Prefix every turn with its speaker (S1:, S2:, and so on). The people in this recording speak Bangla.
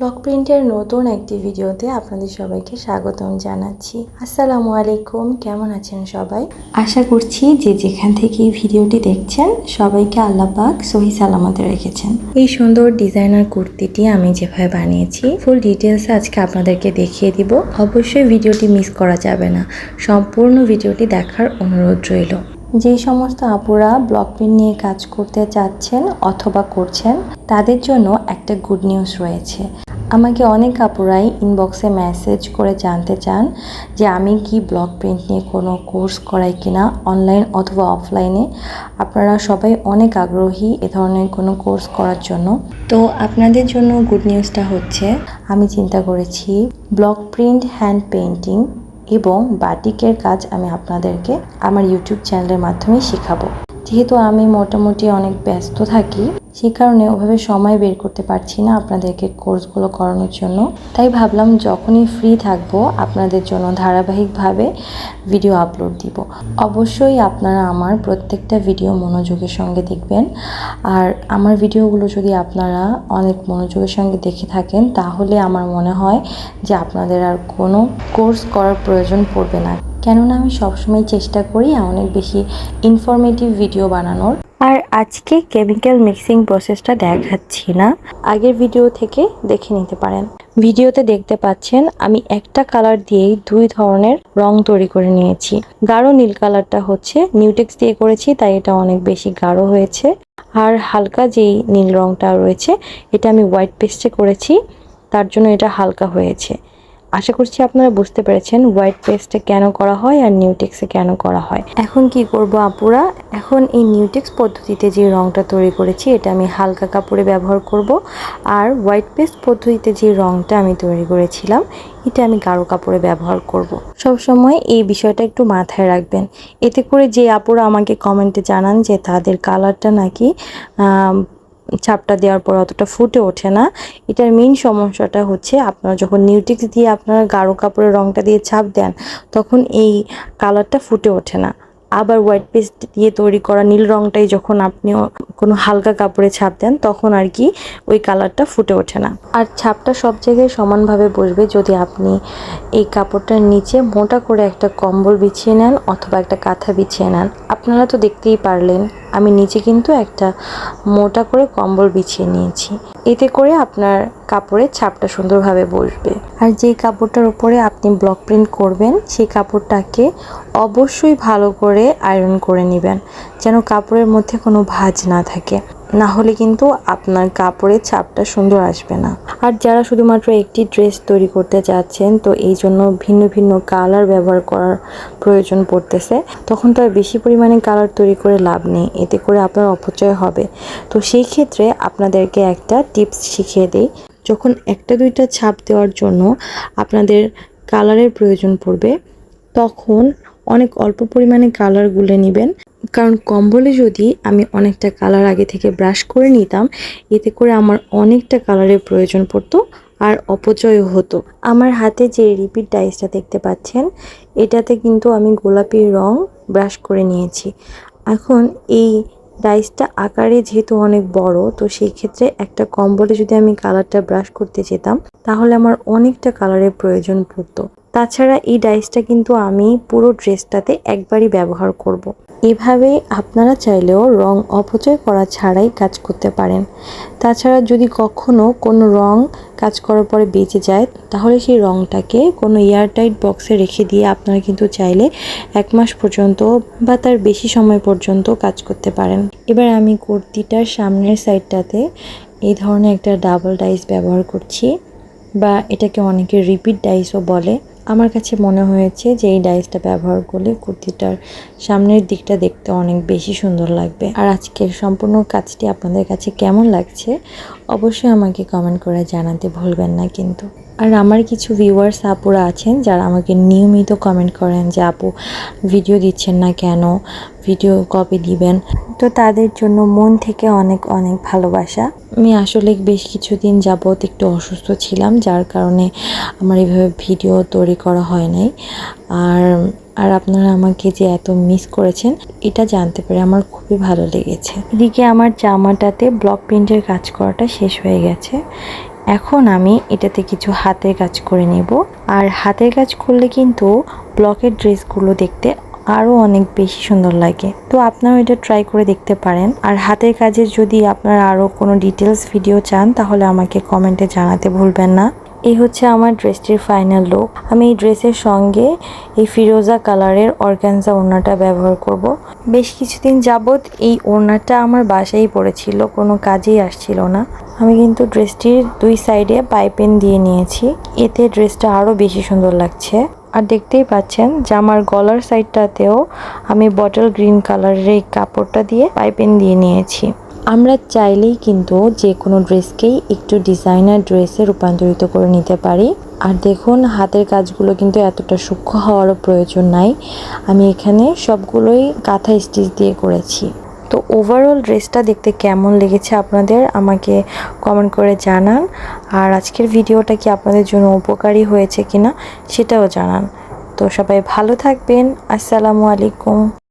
S1: ব্লক প্রিন্টের নতুন একটি ভিডিওতে আপনাদের সবাইকে স্বাগতম জানাচ্ছি। আসসালামু আলাইকুম কেমন আছেন সবাই? আশা করছি যে যেখান থেকে এই ভিডিওটি দেখছেন সবাইকে আল্লাহ পাক সহি সালামতে রেখেছেন। এই সুন্দর ডিজাইনার কুর্তিটি আমি যেভাবে বানিয়েছি ফুল ডিটেলস আজকে আপনাদেরকে দেখিয়ে দিব। অবশ্যই ভিডিওটি মিস করা যাবে না সম্পূর্ণ ভিডিওটি দেখার অনুরোধ রইল। যে সমস্ত আপুরা ব্লক প্রিন্ট নিয়ে কাজ করতে চাচ্ছেন অথবা করছেন তাদের জন্য একটা গুড নিউজ রয়েছে। আমাকে অনেক আপুরাই ইনবক্সে মেসেজ করে জানতে চান যে আমি কি ব্লক প্রিন্ট নিয়ে কোনো কোর্স করাই কিনা অনলাইন অথবা অফলাইনে আপনারা সবাই অনেক আগ্রহী এ ধরনের কোনো কোর্স করার জন্য। তো আপনাদের জন্য গুড নিউজটা হচ্ছে, আমি চিন্তা করেছি ব্লক প্রিন্ট হ্যান্ড পেন্টিং এবং বাটিকের কাজ আমি আপনাদেরকে আমার ইউটিউব চ্যানেলের মাধ্যমে শেখাবো। যেহেতু আমি মোটামুটি অনেক ব্যস্ত থাকি, সেই কারণে ওভাবে সময় বের করতে পারছি না আপনাদেরকে কোর্সগুলো করানোর জন্য। তাই ভাবলাম যখনই ফ্রি থাকব, আপনাদের জন্য ধারাবাহিকভাবে ভিডিও আপলোড দিব। অবশ্যই আপনারা আমার প্রত্যেকটা ভিডিও মনোযোগের সঙ্গে দেখবেন। আর আমার ভিডিওগুলো যদি আপনারা অনেক মনোযোগের সঙ্গে দেখে থাকেন, তাহলে আমার মনে হয় যে আপনাদের আর কোনো কোর্স করার প্রয়োজন পড়বে না। কেননা আমি সবসময় চেষ্টা করি অনেক বেশি ইনফরমেটিভ ভিডিও বানানোর। আর আজকে কেমিক্যাল মিক্সিং প্রসেসটা দেখাচ্ছি না। আগের ভিডিও থেকে দেখে নিতে পারেন। ভিডিওতে দেখতে পাচ্ছেন, আমি একটা কালার দিয়েই দুই ধরনের রং তৈরি করে নিয়েছি। গাঢ় নীল কালারটা হচ্ছে নিউটেক্স দিয়ে করেছি, তাই এটা অনেক বেশি গাঢ় হয়েছে। আর হালকা যেই নীল রংটা রয়েছে, এটা আমি হোয়াইট পেস্টে করেছি, তার জন্য এটা হালকা হয়েছে। আশা করছি আপনারা বুঝতে পেরেছেন হোয়াইট পেস্টে কেন করা হয় আর নিউটেক্সে কেন করা হয়। এখন কি করব আপুরা? এখন এই নিউটেক্স পদ্ধতিতে যে রংটা তৈরি করেছি, এটা আমি হালকা কাপড়ে ব্যবহার করব। আর হোয়াইট পেস্ট পদ্ধতিতে যে রংটা আমি তৈরি করেছিলাম, এটা আমি গাঢ় কাপড়ে ব্যবহার করব। সবসময় এই বিষয়টা একটু মাথায় রাখবেন। এতে করে যে আপুরা আমাকে কমেন্টে জানান যে তাদের কালারটা নাকি ছাপটা দেওয়ার পর অতটা ফুটে ওঠে না। এটার মেইন সমস্যাটা হচ্ছে আপনারা যখন নিউটিক্স দিয়ে আপনারা গাঢ় কাপড়ের রঙটা দিয়ে ছাপ দেন, তখন এই কালারটা ফুটে ওঠে না। আবার হোয়াইট পেস্ট দিয়ে তৈরি করা নীল রঙটাই যখন আপনি কোনো হালকা কাপড়ে ছাপ দেন, তখন আর কি ওই কালারটা ফুটে ওঠে না। আর ছাপটা সব জায়গায় সমানভাবে বসবে যদি আপনি এই কাপড়টার নিচে মোটা করে একটা কম্বল বিছিয়ে নেন অথবা একটা কাঁথা বিছিয়ে নেন। আপনারা তো দেখতেই পারলেন। আমি নিচে কিন্তু একটা মোটা করে কম্বল বিছিয়ে নিয়েছি। এতে করে আপনার কাপড়ের ছাপটা সুন্দরভাবে বসবে। আর যেই কাপড়টার উপরে আপনি ব্লক প্রিন্ট করবেন, সেই কাপড়টাকে অবশ্যই ভালো করে আয়রন করে নেবেন, যেন কাপড়ের মধ্যে কোনো ভাঁজ না থাকে। না হলে কিন্তু আপনার কাপড়ের ছাপটা সুন্দর আসবে না। আর যারা শুধুমাত্র একটি ড্রেস তৈরি করতে চাচ্ছেন, তো এই জন্য ভিন্ন ভিন্ন কালার ব্যবহার করার প্রয়োজন পড়তেছে। তখন তো আর বেশি পরিমাণে কালার তৈরি করে লাভ নেই, এতে করে আপনার অপচয় হবে। তো সেই ক্ষেত্রে আপনাদেরকে একটা টিপস শিখিয়ে দিই। যখন একটা দুইটা ছাপ দেওয়ার জন্য আপনাদের কালারের প্রয়োজন পড়বে, তখন অনেক অল্প পরিমাণে কালার গুলে নেবেন। কারণ কম্বলে যদি আমি অনেকটা কালার আগে থেকে ব্রাশ করে নিতাম, এতে করে আমার অনেকটা কালারের প্রয়োজন পড়তো আর অপচয় হতো। আমার হাতে যে রিপিট ডাইসটা দেখতে পাচ্ছেন, এটাতে কিন্তু আমি গোলাপি রং ব্রাশ করে নিয়েছি। এখন এই ডাইসটা আকারে যেহেতু অনেক বড়, তো সেই ক্ষেত্রে একটা কম্বলে যদি আমি কালারটা ব্রাশ করতে যেতাম, তাহলে আমার অনেকটা কালারের প্রয়োজন পড়তো। তাছাড়া এই ডাইসটা কিন্তু আমি পুরো ড্রেসটাতে একবারই ব্যবহার করব। এভাবে আপনারা চাইলেও রং অপচয় করা ছাড়াই কাজ করতে পারেন। তাছাড়া যদি কখনো কোনো রং কাজ করার পরে বেঁচে যায়, তাহলে সেই রংটাকে কোনো এয়ারটাইট বক্সে রেখে দিয়ে আপনারা কিন্তু চাইলে এক মাস পর্যন্ত বা তার বেশি সময় পর্যন্ত কাজ করতে পারেন। এবার আমি কুর্তিটার সামনের সাইডটাতে এই ধরনের একটা ডাবল ডাইস ব্যবহার করছি বা এটাকে অনেকে রিপিট ডাইসও বলে। আমার কাছে মনে হয়েছে যে এই ডাইসটা ব্যবহার করলে কুর্তিটার সামনের দিকটা দেখতে অনেক বেশি সুন্দর লাগবে। আর আজকের সম্পূর্ণ কাজটি আপনাদের কাছে কেমন লাগছে, অবশ্যই আমাকে কমেন্ট করে জানাতে ভুলবেন না কিন্তু। আর আমার কিছু ভিউয়ার্স আপুরা আছেন যারা আমাকে নিয়মিত কমেন্ট করেন যে, আপু ভিডিও দিচ্ছেন না কেন? ভিডিও কপি দিবেন? তো তাদের জন্য মন থেকে অনেক অনেক ভালোবাসা। আমি আসলে বেশ কিছুদিন যাবৎ একটু অসুস্থ ছিলাম, যার কারণে আমার এইভাবে ভিডিও তৈরি করা হয় নাই। আর আর আপনারা আমাকে যে এত মিস করেছেন, এটা জানতে পেরে আমার খুবই ভালো লেগেছে। এদিকে আমার জামাটাতে ব্লক প্রিন্টের কাজ করাটা শেষ হয়ে গেছে। এখন আমি এটাতে কিছু হাতের কাজ করে নেব। আর হাতের কাজ করলে কিন্তু ব্লকের ড্রেসগুলো দেখতে আরও অনেক বেশি সুন্দর লাগে। তো আপনারাও এটা ট্রাই করে দেখতে পারেন। আর হাতের কাজের যদি আপনারা আরও কোনো ডিটেলস ভিডিও চান, তাহলে আমাকে কমেন্টে জানাতে ভুলবেন না। এই হচ্ছে আমার ড্রেসটির ফাইনাল লুক আমি এই ড্রেসের সঙ্গে এই ফিরোজা কালারের অর্গানজা ওড়নাটা ব্যবহার করব। বেশ কিছুদিন যাবৎ এই ওড়নাটা আমার বাসায় পড়েছিল, কোনো কাজেই আসছিল না। আমি কিন্তু ড্রেসটির দুই সাইডে পাইপেন দিয়ে নিয়েছি। এতে ড্রেসটা আরও বেশি সুন্দর লাগছে। আর দেখতেই পাচ্ছেন, জামার গলার সাইডটাতেও আমি বটল গ্রিন কালারের এই কাপড়টা দিয়ে পাইপেন দিয়ে নিয়েছি। আমরা চাইলেই কিন্তু যে কোনো ড্রেসকেই একটু ডিজাইনার ড্রেসে রূপান্তরিত করে নিতে পারি। আর দেখুন, হাতের কাজগুলো কিন্তু এতটা সূক্ষ্ম হওয়ারও প্রয়োজন নাই। আমি এখানে সবগুলোই কাঁথা স্টিচ দিয়ে করেছি। তো ওভারঅল ড্রেসটা দেখতে কেমন লেগেছে আপনাদের আমাকে কমেন্ট করে জানান। আর আজকের ভিডিওটা কি আপনাদের জন্য উপকারী হয়েছে কিনা সেটাও জানান। তো সবাই ভালো থাকবেন। আসসালামু আলাইকুম।